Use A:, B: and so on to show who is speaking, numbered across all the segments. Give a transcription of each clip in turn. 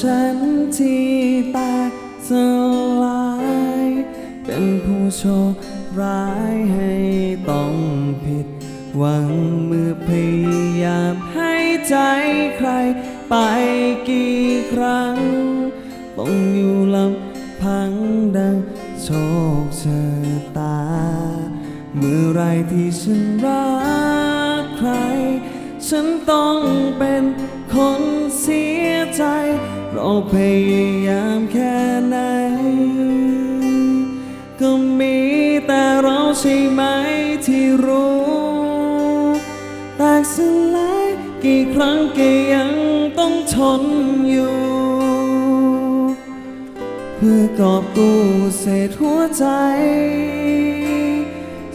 A: ฉันที่แตกสลาย เป็นผู้โชคร้ายให้ต้องผิด หวังเมื่อพยายามให้ใจใคร ไปกี่ครั้ง ต้องอยู่ลำพังดังโชคชะตา เมื่อไรที่ฉันรักใคร ฉันต้องเป็นคนเสียใจ เราพยายามแค่ไหน ก็มีแต่เราใช่ไหมที่รู้แตกสลายกี่ครั้งก็ยังต้องทนอยู่ เพื่อกอบกู้เศษหัวใจ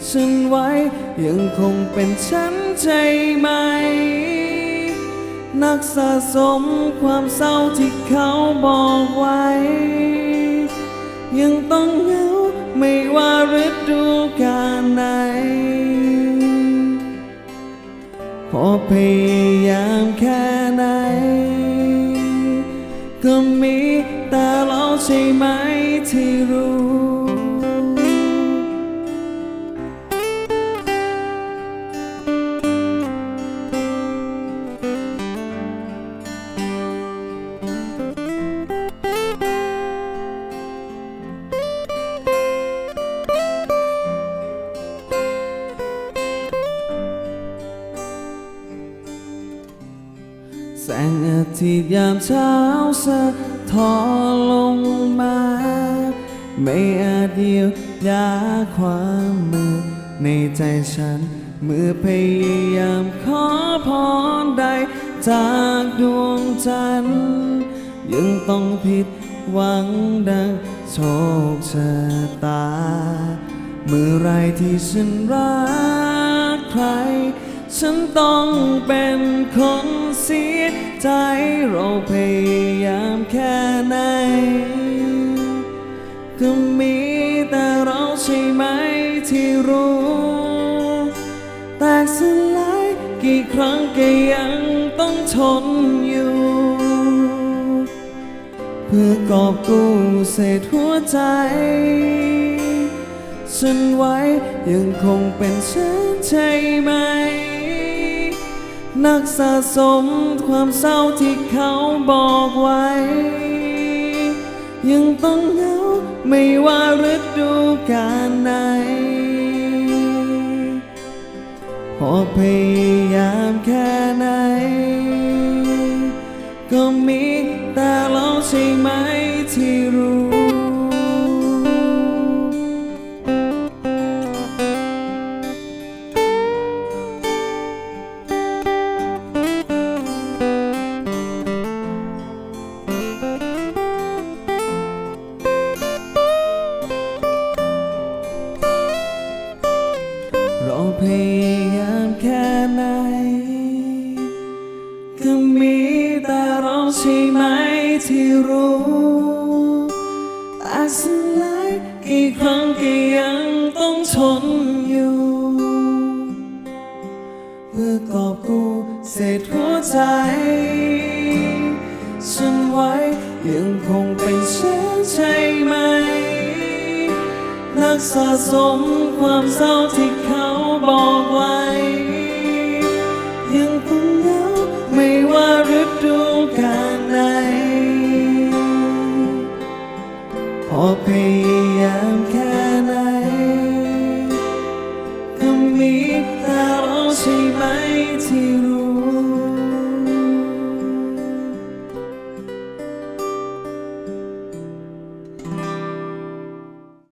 A: ฉันไว้ยังคงเป็นฉัน ใจไหม นักสะสมความเศร้าที่เขาบอกไว้ ยังต้องเหงาไม่ว่าฤดูกาลไหน พอพยายามแค่ไหน ก็มีแต่เราใช่ไหมที่รู้ ทิตย์ยามเช้าสะท้อนลงมา ไม่อาจเดียวยาความมืดในใจฉัน เมื่อพยายามขอพรใด จากดวงจันทร์ยังต้องผิดหวังดังโชคชะตา เมื่อไรที่ฉันรักใคร ฉันต้องเป็นคนเสียใจเราพยายามแค่ไหนก็มีแต่เราใช่ไหมที่รู้ แตกสลายกี่ครั้งก็ยังต้องทนอยู่ เพื่อกอบกู้เศษหัวใจฉันไว้ยังคงเป็นฉันใช่ไหม นักสะสมความเศร้าที่เขาบอกไว้ ยังต้องเหงาไม่ว่าฤดูกาลไหน พอพยายามแค่ พยายามแค่ไหน ก็มีแต่เราใช่ไหมที่รู้แต่สลายกี่ครั้งก็ยังต้องทนอยู่ เพื่อกอบกู้เศษหัวใจฉันไว้ยังคงเป็นฉันใช่ไหม นักสะสมความเศร้าที่เขา บอกไว้ ยังคงเหงาไม่ว่าฤดูกาลไหนพอพยายามแค่